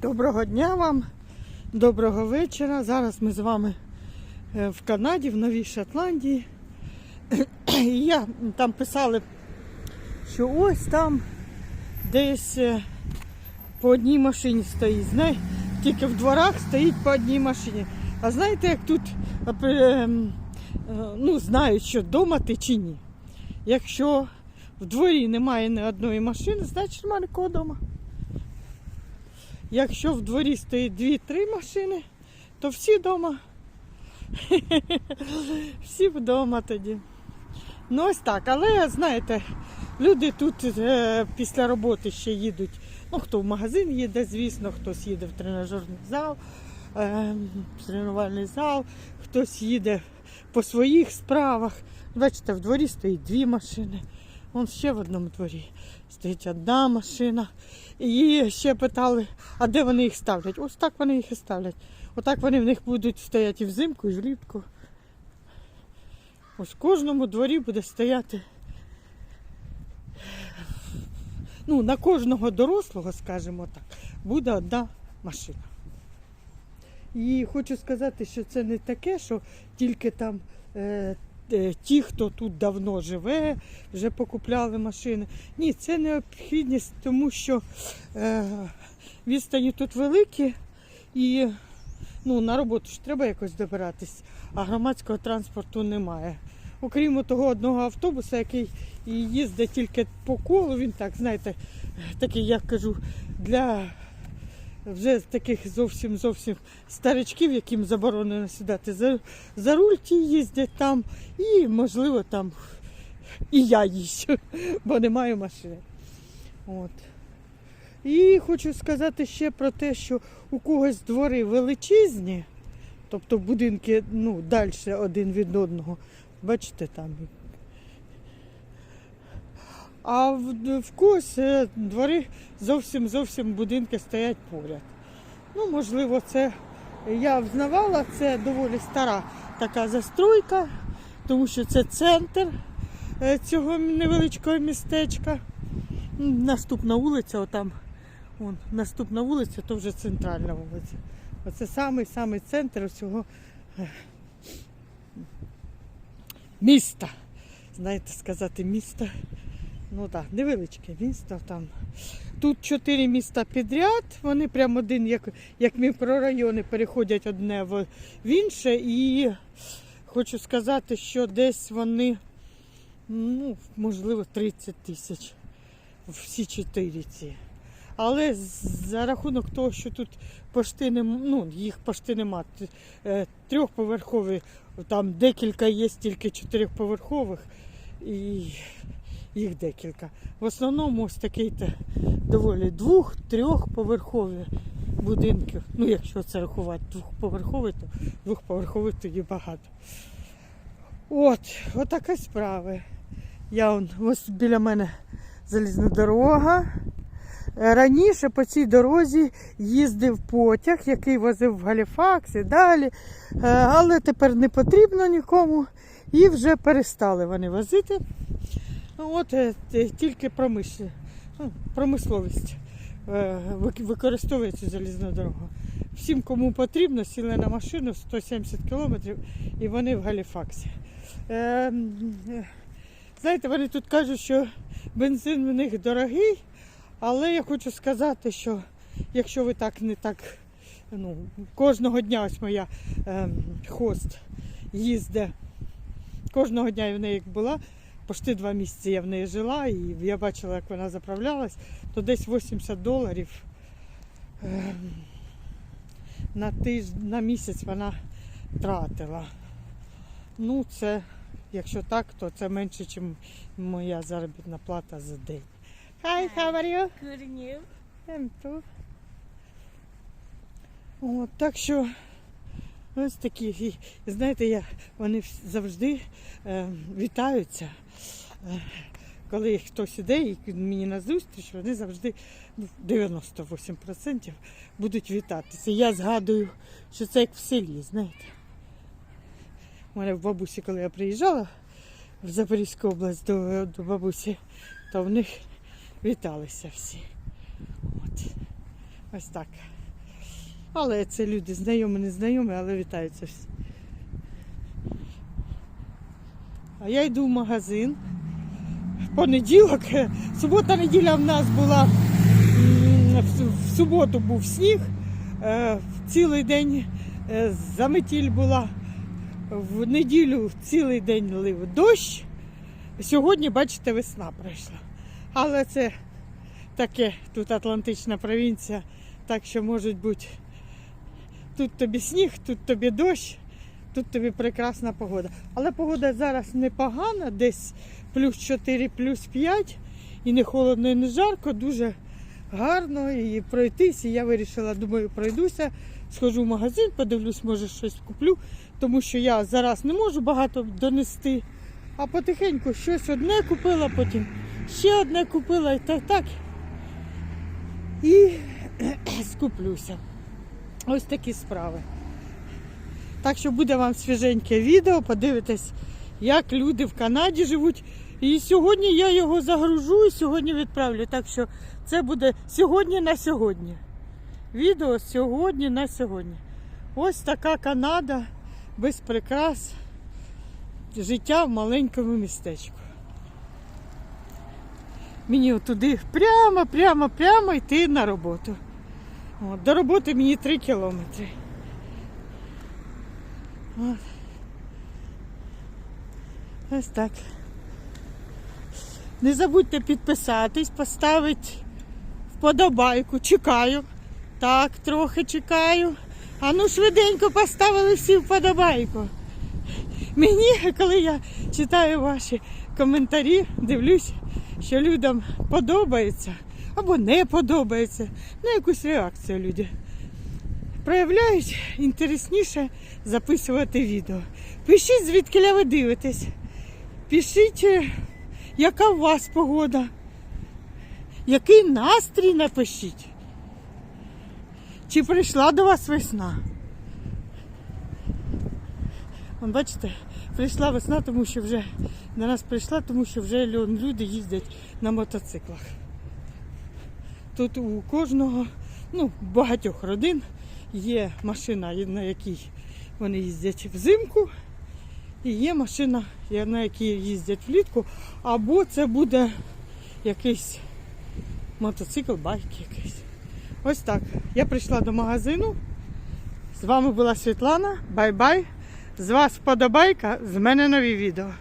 Доброго дня вам, доброго вечора. Зараз ми з вами е, в Канаді, в Новій Шотландії. І я там писали, що ось там десь е, по одній машині стоїть. Знає, тільки в дворах стоїть по одній машині. А знаєте, як тут е, е, ну, знають, що вдома ти чи ні. Якщо в дворі немає ні одної машини, значить немає нікого вдома. Якщо в дворі стоїть дві-три машини, то всі вдома. Всі вдома тоді. Ну ось так, але знаєте, люди тут е, після роботи ще їдуть. Ну, хто в магазин їде, звісно, хтось їде в тренажерний зал, е, в тренувальний зал, хтось їде по своїх справах. Бачите, в дворі стоїть дві машини. Вон ще в одному дворі стоїть одна машина. І ще питали, а де вони їх ставлять? Ось так вони їх і ставлять. Отак вони в них будуть стояти і взимку, і влітку. Ось в кожному дворі буде стояти. Ну, на кожного дорослого, скажімо так, буде одна машина. І хочу сказати, що це не таке, що тільки там е, ті, хто тут давно живе, вже покупляли машини. Ні, це необхідність, тому що е, відстані тут великі і ну, на роботу ж треба якось добиратись, а громадського транспорту немає. Окрім того одного автобуса, який їздить тільки по колу, він так, знаєте, такий, я кажу, для вже таких зовсім зовсім старичків, яким заборонено сідати за, за руль, ті їздять там, і можливо там і я їжджу, бо не маю машини. От. І хочу сказати ще про те, що у когось двори величезні, тобто будинки ну, далі один від одного. Бачите там. А в, в когось е, двори зовсім зовсім будинки стоять поряд. Ну, можливо, це я взнавала, це доволі стара така застройка, тому що це центр е, цього невеличкого містечка. Наступна вулиця, отам, вон, наступна вулиця, то вже центральна вулиця. Оце самий самий центр цього е, міста. Знаєте, сказати міста. Ну так, невеличке місто там. Тут чотири міста підряд, вони прямо один, як, як мікрорайони, переходять одне в інше. І хочу сказати, що десь вони, ну, можливо, 30 тисяч. Всі чотири ці. Але за рахунок того, що тут пошти нема, ну, їх пошти нема, е, трьохповерхові, там декілька є тільки чотирьохповерхових. І їх декілька. В основному ось такий доволі двох-трьохповерхові будинки. Ну, якщо це рахувати двохповерховий, то двохповерхових тоді багато. От, отака справа. Я он, ось біля мене залізна дорога. Е, Раніше по цій дорозі їздив потяг, який возив в Галіфакс і далі. Е, Але тепер не потрібно нікому і вже перестали вони возити. Ну, От е, тільки ну, промисловість е, використовує цю залізну дорогу. Всім, кому потрібно, сіли на машину 170 кілометрів і вони в Галіфаксі. Е, м, е, Знаєте, вони тут кажуть, що бензин в них дорогий, але я хочу сказати, що якщо ви так не так, ну, кожного дня ось моя е, хост їздить, кожного дня я в неї була, Почти два місяці я в неї жила і я бачила, як вона заправлялась, то десь 80 доларів ем, на тиж... на місяць вона тратила. Ну, це, якщо так, то це менше, ніж моя заробітна плата за день. Hi, how are you? Good and you? I'm too. От, так що ось такі. І, знаєте, я, вони завжди е, вітаються. Е, коли хтось іде і мені на зустріч, вони завжди ну, 98% будуть вітатися. Я згадую, що це як в селі, знаєте. У мене в бабусі, коли я приїжджала в Запорізьку область до, до бабусі, то в них віталися всі. От. Ось так. Але це люди знайомі, не знайомі, але вітаються всі. А я йду в магазин. Понеділок, е, субота неділя в нас була, в суботу був сніг, е, цілий день е, заметіль була, в неділю цілий день лив дощ. Сьогодні, бачите, весна прийшла. Але це таке, тут Атлантична провінція, так що можуть бути тут тобі сніг, тут тобі дощ, тут тобі прекрасна погода. Але погода зараз непогана, десь плюс 4, плюс 5, і не холодно, і не жарко, дуже гарно і пройтись. І я вирішила, думаю, пройдуся, схожу в магазин, подивлюсь, може щось куплю, тому що я зараз не можу багато донести. А потихеньку щось одне купила, потім ще одне купила і так так. І скуплюся. Ось такі справи. Так що буде вам свіженьке відео, подивитесь, як люди в Канаді живуть. І сьогодні я його загружу і сьогодні відправлю. Так що це буде сьогодні на сьогодні. Відео сьогодні на сьогодні. Ось така Канада без прикрас. Життя в маленькому містечку. Мені туди прямо, прямо, прямо йти на роботу. От, до роботи мені 3 кілометри. От. Ось так. Не забудьте підписатись, поставити вподобайку. Чекаю. Так, трохи чекаю. А ну швиденько поставили всі вподобайку. Мені, коли я читаю ваші коментарі, дивлюсь, що людям подобається або не подобається. На якусь реакцію люди проявляють інтересніше записувати відео. Пишіть, звідки ви дивитесь. Пишіть, е, яка у вас погода. Який настрій напишіть. Чи прийшла до вас весна? Вон, бачите, прийшла весна, тому що вже до нас прийшла, тому що вже люди їздять на мотоциклах. Тут у кожного, ну, багатьох родин є машина, на якій вони їздять взимку, і є машина, на якій їздять влітку, або це буде якийсь мотоцикл, байк якийсь. Ось так. Я прийшла до магазину. З вами була Світлана. Бай-бай. З вас вподобайка, з мене нові відео.